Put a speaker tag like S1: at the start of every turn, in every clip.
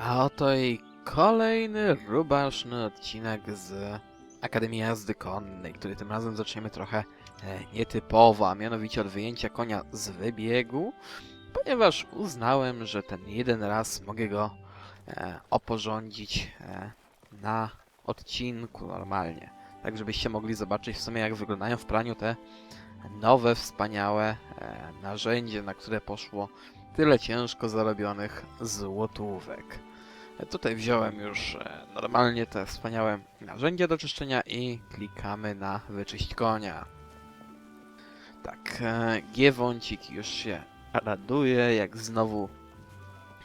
S1: A oto i kolejny rubaszny odcinek z Akademii Jazdy Konnej, który tym razem zaczniemy trochę e, nietypowo, a mianowicie od wyjęcia konia z wybiegu, ponieważ uznałem, że ten jeden raz mogę go e, oporządzić e, na odcinku normalnie. Tak, żebyście mogli zobaczyć w sumie jak wyglądają w praniu te nowe, wspaniałe e, narzędzie, na które poszło tyle ciężko zarobionych złotówek. Tutaj wziąłem już e, normalnie te wspaniałe narzędzia do czyszczenia i klikamy na wyczyść konia. Tak, e, Giewącik już się raduje, jak znowu,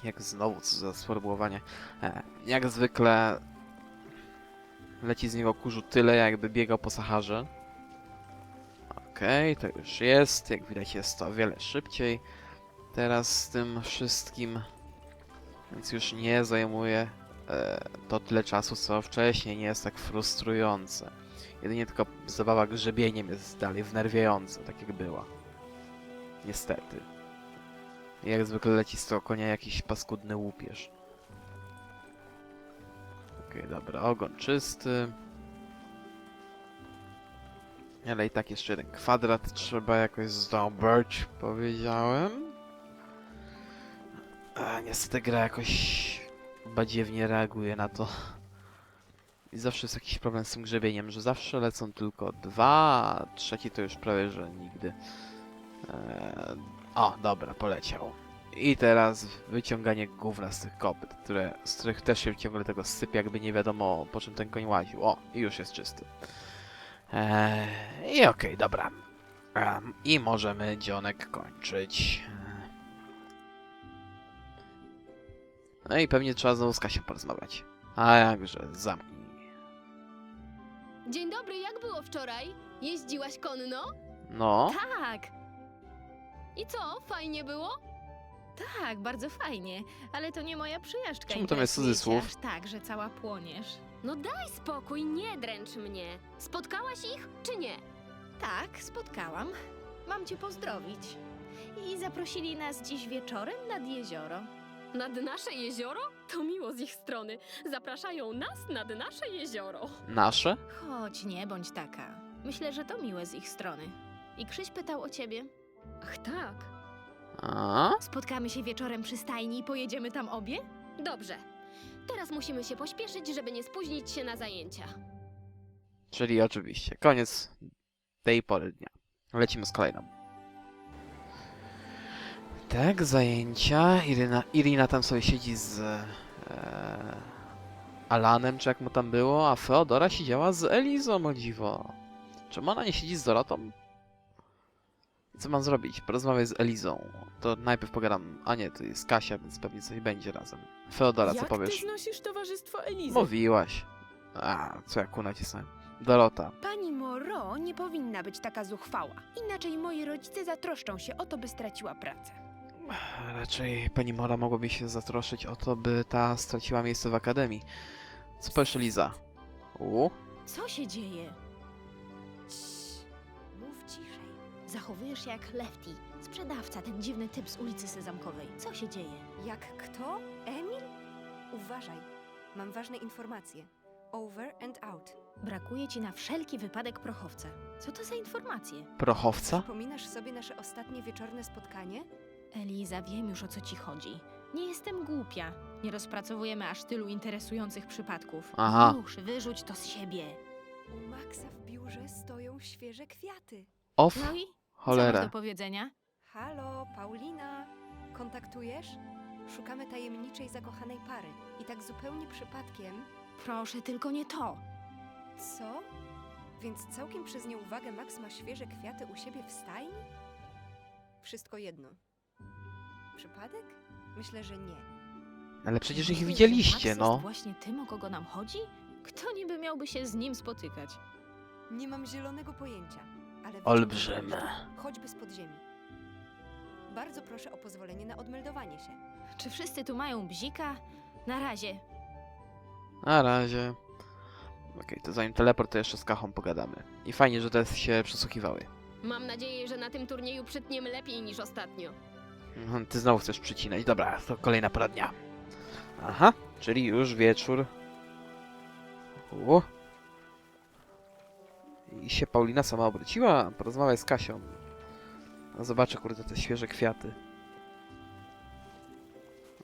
S1: jak znowu, co za sformułowanie, e, jak zwykle leci z niego kurzu tyle, jakby biegał po Saharze. Okej, to już jest, jak widać jest to o wiele szybciej teraz z tym wszystkim, więc już nie zajmuje e, to tyle czasu, co wcześniej, nie jest tak frustrujące. Jedynie tylko zabawa grzebieniem jest dalej wnerwiająca, tak jak była. Niestety. Jak zwykle leci z tego konia jakiś paskudny łupież. Okej, dobra, ogon czysty. Ale i tak jeszcze jeden kwadrat trzeba jakoś zdobyć, powiedziałem. A niestety gra jakoś badziewnie reaguje na to. I zawsze jest jakiś problem z tym grzebieniem, że zawsze lecą tylko dwa, a trzeci to już prawie, że nigdy. Eee, o, dobra, poleciał. I teraz wyciąganie gówna z tych kopyt, które, z których też się ciągle tego sypie, jakby nie wiadomo po czym ten koń łaził. O, i już jest czysty. Eee, I okej, dobra. Em, I możemy dzionek kończyć. No i pewnie trzeba znowu z Kasią porozmawiać. A jakże, zamknij.
S2: Dzień dobry, jak było wczoraj? Jeździłaś konno?
S1: No,
S3: Tak,
S2: I co, fajnie było?
S3: tak, bardzo fajnie, ale to nie moja przyjażdżka.
S1: Czemu tam jest
S3: interesuje cię
S1: cudzysłów?
S3: Aż tak, że cała płoniesz.
S2: No daj spokój, nie dręcz mnie. Spotkałaś ich, czy nie?
S3: Tak, spotkałam. Mam cię pozdrowić. I zaprosili nas dziś wieczorem nad jezioro.
S2: Nad nasze jezioro? To miło z ich strony. Zapraszają nas nad nasze jezioro.
S1: nasze?
S3: Chodź, nie bądź taka. Myślę, że to miłe z ich strony. I Krzyś pytał o ciebie.
S2: Ach tak.
S1: A?
S3: Spotkamy się wieczorem przy stajni i pojedziemy tam obie?
S2: Dobrze. Teraz musimy się pośpieszyć, żeby nie spóźnić się na zajęcia.
S1: Czyli oczywiście, koniec tej pory dnia. Lecimy z kolejną. Tak, zajęcia. Irina, Irina tam sobie siedzi z e, Alanem, czy jak mu tam było, a Feodora siedziała z Elizą, o dziwo. Czemu ona nie siedzi z Dorotą? Co mam zrobić? Porozmawiać z Elizą. To najpierw pogadam. A nie, to jest Kasia, więc pewnie coś będzie razem. Feodora, co
S4: Jak
S1: powiesz?
S4: ty znosisz towarzystwo Elizy?
S1: Mówiłaś. A, co ja ku nacisnąłem. Dorota.
S5: Pani Moro nie powinna być taka zuchwała. Inaczej moi rodzice zatroszczą się o to, by straciła pracę.
S1: Raczej pani Mora mogłaby się zatroszczyć o to, by ta straciła miejsce w akademii. Co powiesz, Liza? U?
S3: Co się dzieje? Mów ciszej. Zachowujesz się jak Lefty, sprzedawca, ten dziwny typ z ulicy Sezamkowej. Co się dzieje?
S6: Jak kto? Emil? Uważaj, mam ważne informacje. Over and out.
S3: Brakuje ci na wszelki wypadek prochowca. Co to za informacje?
S1: Prochowca?
S6: Przypominasz sobie nasze ostatnie wieczorne spotkanie?
S3: Eliza, wiem już o co ci chodzi. Nie jestem głupia. Nie rozpracowujemy aż tylu interesujących przypadków.
S1: Aha.
S3: Już, wyrzuć to z siebie.
S6: U Maxa w biurze stoją świeże kwiaty.
S1: Off?
S3: No i co masz
S1: Cholera.
S3: do powiedzenia?
S6: Halo, Paulina? Kontaktujesz? Szukamy tajemniczej zakochanej pary. I tak zupełnie przypadkiem.
S3: Proszę, tylko nie to.
S6: Co? Więc całkiem przez nieuwagę Max ma świeże kwiaty u siebie w stajni? Wszystko jedno. Przypadek? Myślę, że nie.
S1: Ale przecież ich
S3: Myślisz, że
S1: widzieliście,
S3: Max
S1: no.
S3: jest właśnie tym, o kogo nam chodzi? Kto niby miałby się z nim spotykać?
S6: Nie mam zielonego pojęcia, ale
S1: Olbrzymy.
S6: wyciągnę choćby z podziemi. Bardzo proszę o pozwolenie na odmeldowanie się.
S3: Czy wszyscy tu mają bzika? Na razie.
S1: Na razie. Okej, to zanim teleport, to jeszcze z Kachą pogadamy. I fajnie, że te się przesłuchiwały.
S2: Mam nadzieję, że na tym turnieju przytniemy lepiej niż ostatnio.
S1: Ty znowu chcesz przycinać. Dobra, to kolejna pora dnia. Aha, czyli już wieczór. U. I się Paulina sama obróciła. Porozmawiaj z Kasią. No zobaczę, kurde, te świeże kwiaty.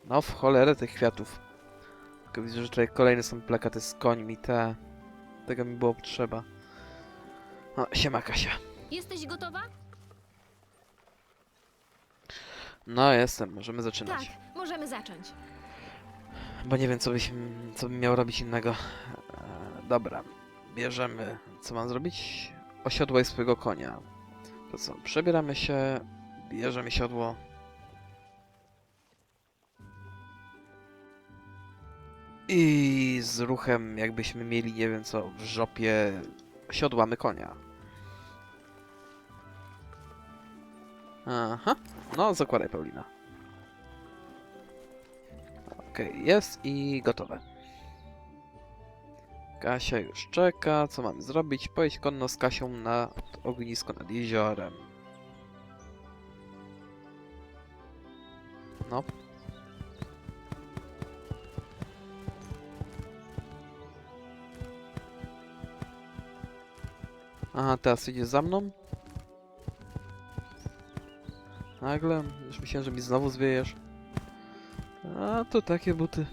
S1: No w cholerę tych kwiatów. Tylko widzę, że tutaj kolejne są plakaty z końmi, te... Tego mi było potrzeba. No, siema Kasia.
S2: Jesteś gotowa?
S1: No jestem, możemy zaczynać.
S3: Tak, możemy zacząć.
S1: Bo nie wiem, co, byś, co bym miał robić innego. E, dobra, bierzemy. Co mam zrobić? Osiodłaj swojego konia. To co? Przebieramy się, bierzemy siodło. I z ruchem, jakbyśmy mieli, nie wiem co, w żopie, siodłamy konia. Aha, no zakładaj Paulina. Okej, jest i gotowe. Kasia już czeka. Co mamy zrobić? Pojeść konno z Kasią na ognisko nad jeziorem. No. Aha, teraz idzie za mną. Nagle, już myślałem, że mi znowu zwiejesz. A, to takie buty.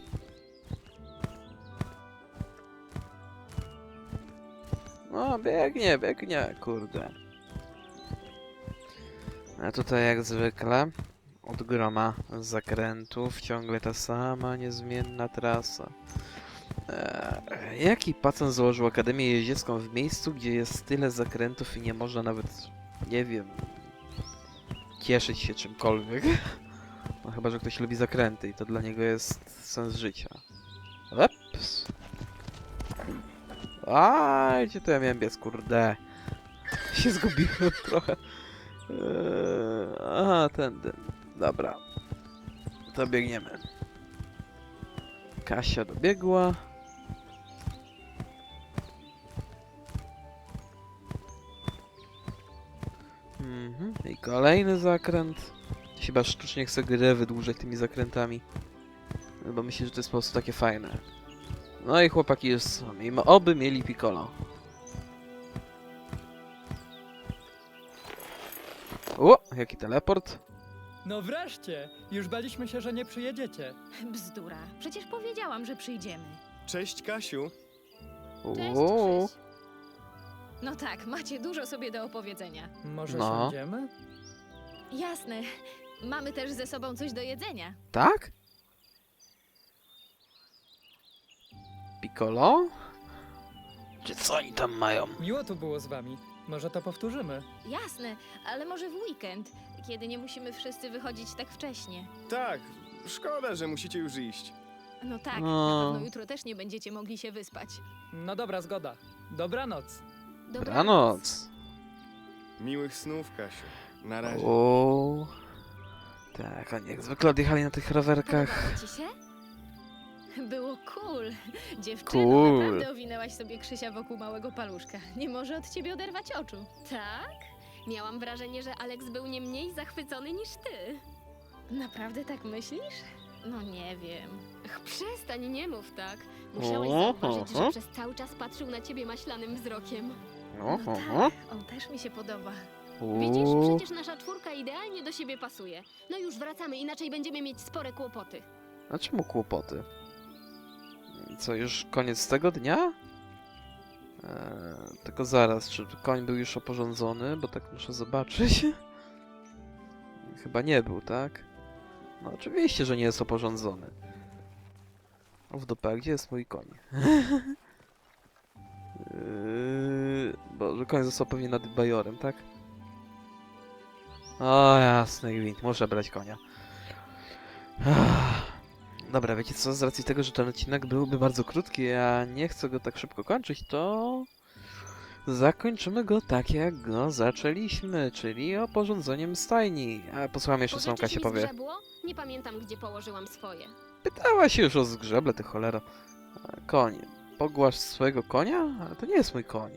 S1: No, biegnie, biegnie, kurde. A tutaj jak zwykle od groma zakrętów ciągle ta sama niezmienna trasa. Eee, jaki pacjent założył Akademię Jeździecką w miejscu, gdzie jest tyle zakrętów i nie można nawet, nie wiem, cieszyć się czymkolwiek? No chyba, że ktoś lubi zakręty i to dla niego jest sens życia. Ups. A, gdzie to ja miałem biec, kurde. Się zgubiłem trochę. Eee, aha, tędy. Dobra. To biegniemy. Kasia dobiegła. Mhm. I kolejny zakręt. Chyba sztucznie chcę grę wydłużać tymi zakrętami. Bo myślę, że to jest po prostu takie fajne. No i chłopaki już są. I oby mieli piccolo. O, jaki teleport.
S4: No wreszcie! Już baliśmy się, że nie przyjedziecie.
S3: Bzdura. Przecież powiedziałam, że przyjdziemy.
S7: Cześć Kasiu.
S2: Cześć, Krzyś.
S3: No tak, macie dużo sobie do opowiedzenia.
S4: Może
S1: No.
S4: siądziemy?
S3: Jasne. Mamy też ze sobą coś do jedzenia.
S1: tak? Piccolo? Czy co oni tam mają?
S4: Miło tu było z wami. Może to powtórzymy.
S3: Jasne, ale może w weekend, kiedy nie musimy wszyscy wychodzić tak wcześnie.
S7: Tak, szkoda, że musicie już iść.
S3: No tak,
S1: No.
S3: na pewno jutro też nie będziecie mogli się wyspać.
S4: No dobra, zgoda. Dobranoc.
S1: Dobranoc.
S7: Miłych snów, Kasiu. Na razie.
S1: O. Tak, oni jak zwykle odjechali na tych rowerkach.
S3: Podobało ci się? Było cool. Dziewczyno,
S1: Cool.
S3: naprawdę owinęłaś sobie Krzysia wokół małego paluszka. Nie może od ciebie oderwać oczu.
S2: Tak? Miałam wrażenie, że Alex był nie mniej zachwycony niż ty.
S3: Naprawdę tak myślisz? No nie wiem.
S2: Ach, przestań, nie mów tak. Musiałeś zauważyć, że przez cały czas patrzył na ciebie maślanym wzrokiem.
S3: No
S1: Oho,
S3: tak, on też mi się podoba.
S2: Widzisz, przecież nasza czwórka idealnie do siebie pasuje. No już wracamy, inaczej będziemy mieć spore kłopoty.
S1: A czemu kłopoty? Co, już koniec tego dnia? Eee, tylko zaraz, czy koń był już oporządzony? Bo tak muszę zobaczyć. Chyba nie był, tak? No oczywiście, że nie jest oporządzony. O w dupę, a gdzie jest mój koń? Yy, Boże, koń został pewnie nad bajorem, tak? O jasny gwint, muszę brać konia. Dobra, wiecie co, z racji tego, że ten odcinek byłby bardzo krótki, a nie chcę go tak szybko kończyć, to zakończymy go tak, jak go zaczęliśmy, czyli oporządzeniem stajni. A posłucham jeszcze, co Kasia
S2: mi
S1: powie.
S2: zgrzebło? Nie pamiętam, gdzie położyłam swoje.
S1: Pytała się już o zgrzeble, ty cholero. Koń. Pogłasz swojego konia? Ale to nie jest mój koń.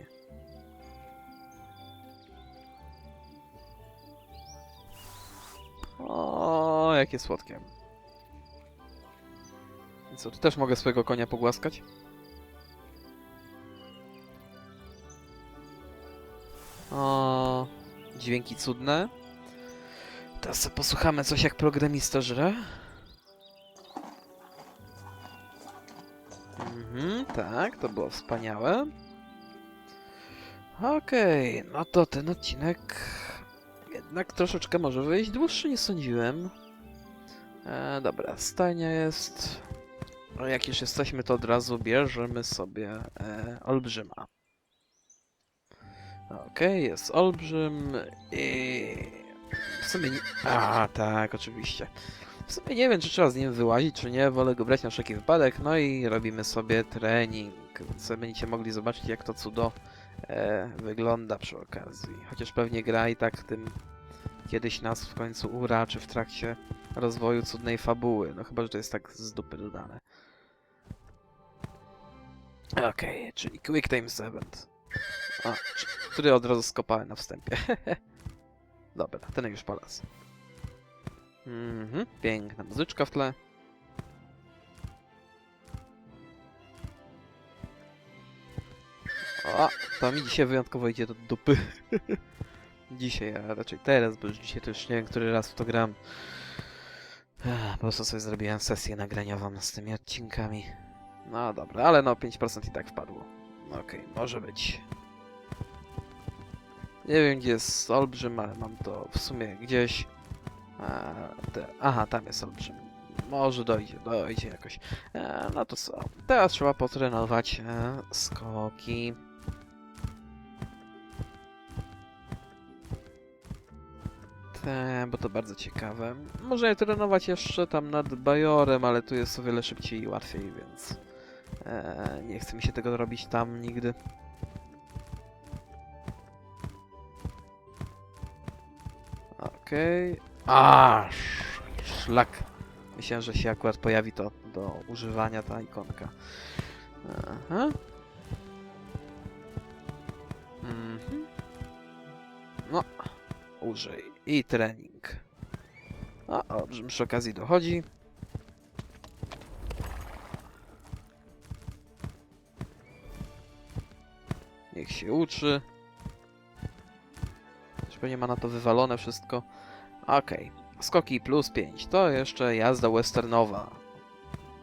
S1: O, jakie słodkie. Co, tu też mogę swojego konia pogłaskać? O, dźwięki cudne. Teraz posłuchamy coś jak programista żre. Mhm, tak, to było wspaniałe. Okej, no to ten odcinek jednak troszeczkę może wyjść dłuższy niż sądziłem. E, dobra, stajnia jest. A jak już jesteśmy, to od razu bierzemy sobie e, olbrzyma. Okej, jest olbrzym i... W sumie nie... A, tak, oczywiście. W sumie nie wiem, czy trzeba z nim wyłazić, czy nie. Wolę go brać na wszelki wypadek. No i robimy sobie trening. Więc będziecie mogli zobaczyć, jak to cudo e, wygląda przy okazji. Chociaż pewnie gra i tak tym kiedyś nas w końcu uraczy w trakcie rozwoju cudnej fabuły. No chyba, że to jest tak z dupy dodane. Okej, czyli Quick Time Event. Który od razu skopałem na wstępie. Dobra, ten już po raz. Mhm, piękna muzyczka w tle. O, to mi dzisiaj wyjątkowo idzie do dupy. dzisiaj, a raczej teraz, bo już dzisiaj to już nie wiem, który raz w to gram. Po prostu sobie zrobiłem sesję nagraniową z tymi odcinkami. No dobra, ale no 5% i tak wpadło. Okej, może być. Nie wiem gdzie jest olbrzym, ale mam to w sumie gdzieś. A, te, aha, tam jest olbrzym. Może dojdzie, dojdzie jakoś. E, no to co? Teraz trzeba potrenować e, skoki. Bo to bardzo ciekawe. Je trenować jeszcze tam nad Bajorem, ale tu jest o wiele szybciej i łatwiej, więc e, nie chce mi się tego robić tam nigdy. Okej. Aż szlak. Myślałem, że się akurat pojawi to do używania ta ikonka. Aha. Mhm. No, użyj. I trening. O, olbrzym przy okazji dochodzi. Niech się uczy. Już pewnie ma na to wywalone wszystko. Okej. Skoki plus 5. To jeszcze jazda westernowa.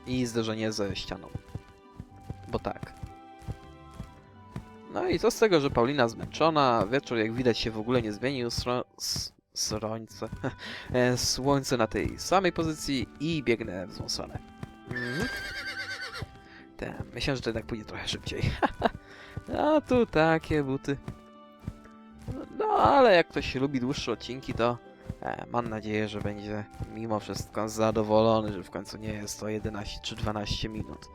S1: I zderzenie ze ścianą. Bo tak. No i co z tego, że Paulina zmęczona, wieczór jak widać się w ogóle nie zmienił, sro... s- srońce. E, Słońce na tej samej pozycji i biegnę w złą stronę. Mhm. Myślę, że to jednak pójdzie trochę szybciej. A tu takie buty. No ale jak ktoś lubi dłuższe odcinki, to e, mam nadzieję, że będzie mimo wszystko zadowolony, że w końcu nie jest to 11 czy 12 minut.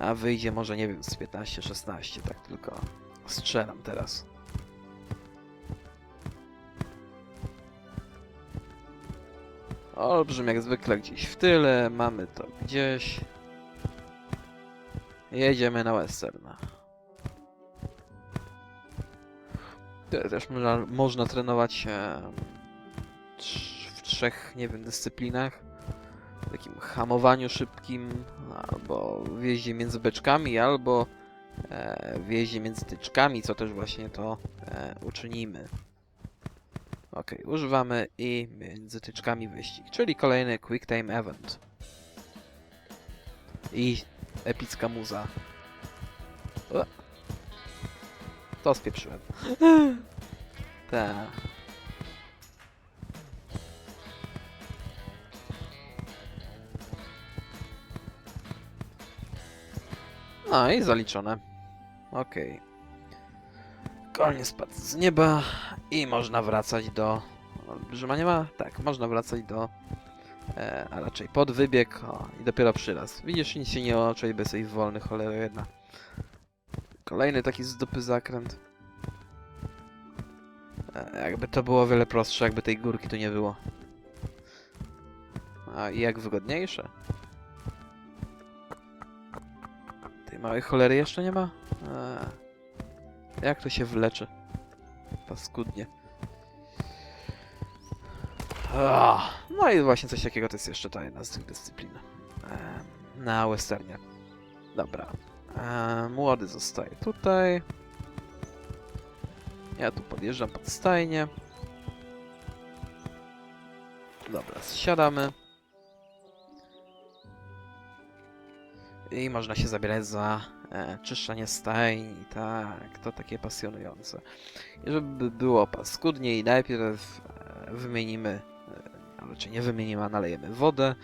S1: A wyjdzie może, nie wiem, z 15-16, tak tylko strzelam teraz. Olbrzym jak zwykle gdzieś w tyle, mamy to gdzieś. Jedziemy na westerna. Też można, można trenować w trzech, nie wiem, dyscyplinach. Takim hamowaniu szybkim, albo w jeździe między beczkami, albo e, w jeździe między tyczkami, co też właśnie to e, uczynimy. Ok, używamy i między tyczkami wyścig, czyli kolejny Quick Time Event. I epicka muza. To spieprzyłem. Tak. No i zaliczone. Okej. Koniec spadł z nieba i można wracać do... Olbrzyma nie ma? Tak, można wracać do... E, a raczej pod wybieg o, i dopiero przyraz. Widzisz, nic się nie oczej, bez jej wolny, cholera jedna. Kolejny taki z dupy zakręt. E, jakby to było o wiele prostsze, jakby tej górki tu nie było. A i jak wygodniejsze. Małej cholery jeszcze nie ma? Eee. Jak to się wleczy? Paskudnie. Ah, no i właśnie coś takiego to jest jeszcze ta jedna z tych dyscyplin. Ehm, na westernie. Dobra. E, młody zostaje tutaj. Ja tu podjeżdżam pod stajnię. Dobra, zsiadamy. I można się zabierać za e, czyszczenie stajni. Tak, to takie pasjonujące. I żeby było paskudniej, najpierw e, wymienimy, e, raczej nie wymienimy, a nalejemy wodę.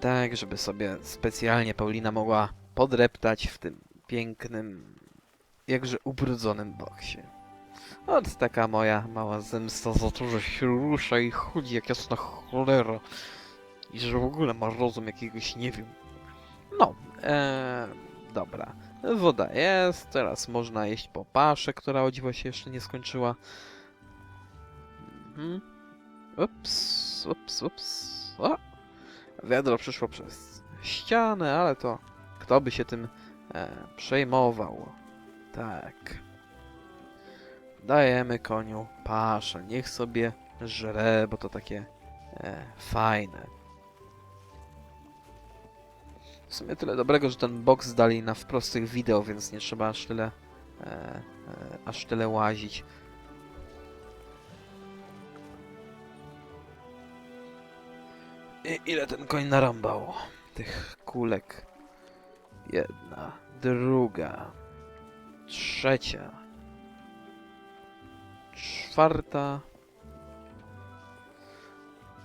S1: Tak, żeby sobie specjalnie Paulina mogła podreptać w tym pięknym, jakże ubrudzonym boksie. Ot, taka moja mała zemsta za to, że się rusza i chodzi jak jasna cholera. I że w ogóle ma rozum jakiegoś, nie wiem. No, e, dobra. Woda jest, teraz można jeść po paszę, która o dziwo się jeszcze nie skończyła. Mhm. Ups, ups, ups. O! Wiadro przyszło przez ścianę, ale to kto by się tym e, przejmował? Tak. Dajemy koniu paszę, niech sobie żre, bo to takie e, fajne. W sumie tyle dobrego, że ten box dali na wprostych wideo, więc nie trzeba aż tyle, e, e, aż tyle łazić. I ile ten koń narąbał? Tych kulek. Jedna, druga, trzecia, czwarta.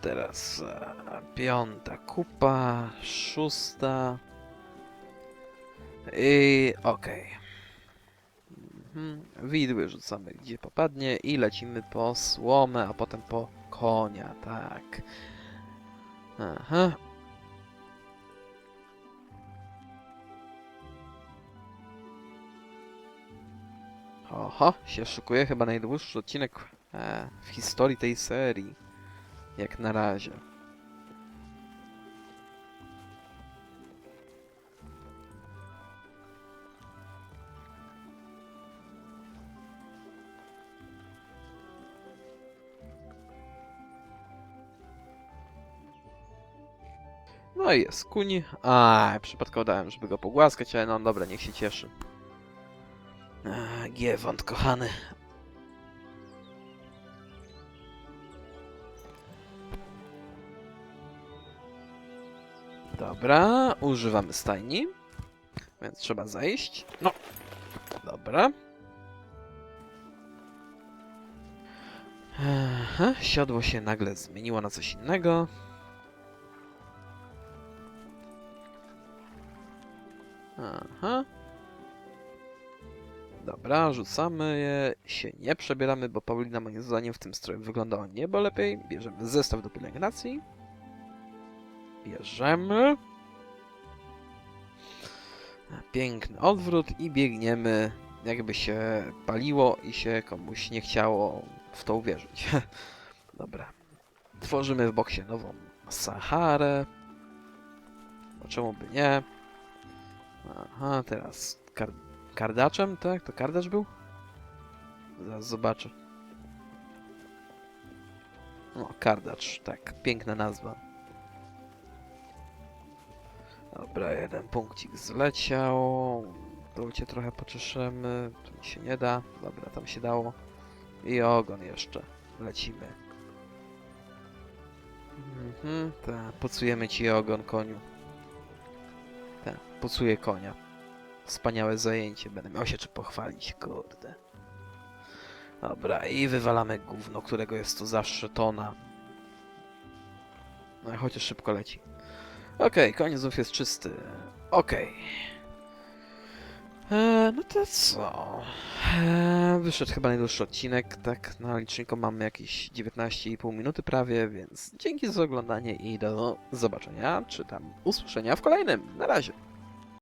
S1: Teraz e, piąta kupa, szósta. I okej. Mhm. Widły rzucamy gdzie popadnie i lecimy po słomę, a potem po konia, tak. Aha. Oho, się szykuje chyba najdłuższy odcinek e, w historii tej serii. Jak na razie. No i jest kuń. A, przypadkowo dałem, żeby go pogłaskać, ale no dobra, niech się cieszy. A, Giewont, kochany. Dobra, używamy stajni. Więc trzeba zejść. No. Dobra. Aha, siodło się nagle zmieniło na coś innego. Aha. Dobra, rzucamy je, się nie przebieramy, bo Paulina moim zdaniem w tym stroju wygląda o niebo lepiej. Bierzemy zestaw do pielęgnacji. Bierzemy. Piękny odwrót i biegniemy, jakby się paliło i się komuś nie chciało w to uwierzyć. Dobra. Tworzymy w boksie nową Saharę. No czemu by nie? Aha, teraz kar kardaczem, tak? To kardacz był? Zaraz zobaczę. O, kardacz, tak. Piękna nazwa. Dobra, jeden punkcik zleciał. Tu cię trochę poczeszemy. Tu mi się nie da. Dobra, tam się dało. I ogon jeszcze. Lecimy. Mhm, tak. Pocujemy ci ogon, koniu. Tak, pocuję konia. Wspaniałe zajęcie. Będę miał się czy pochwalić, kurde. Dobra, i wywalamy gówno, którego jest tu zawsze tona. No, chociaż szybko leci. Okej, koniec znów jest czysty. Okej. Eee, No to co? Eee, wyszedł chyba najdłuższy odcinek, tak na liczniku mamy jakieś 19,5 minuty prawie, więc dzięki za oglądanie i do zobaczenia, czy tam usłyszenia w kolejnym. Na razie.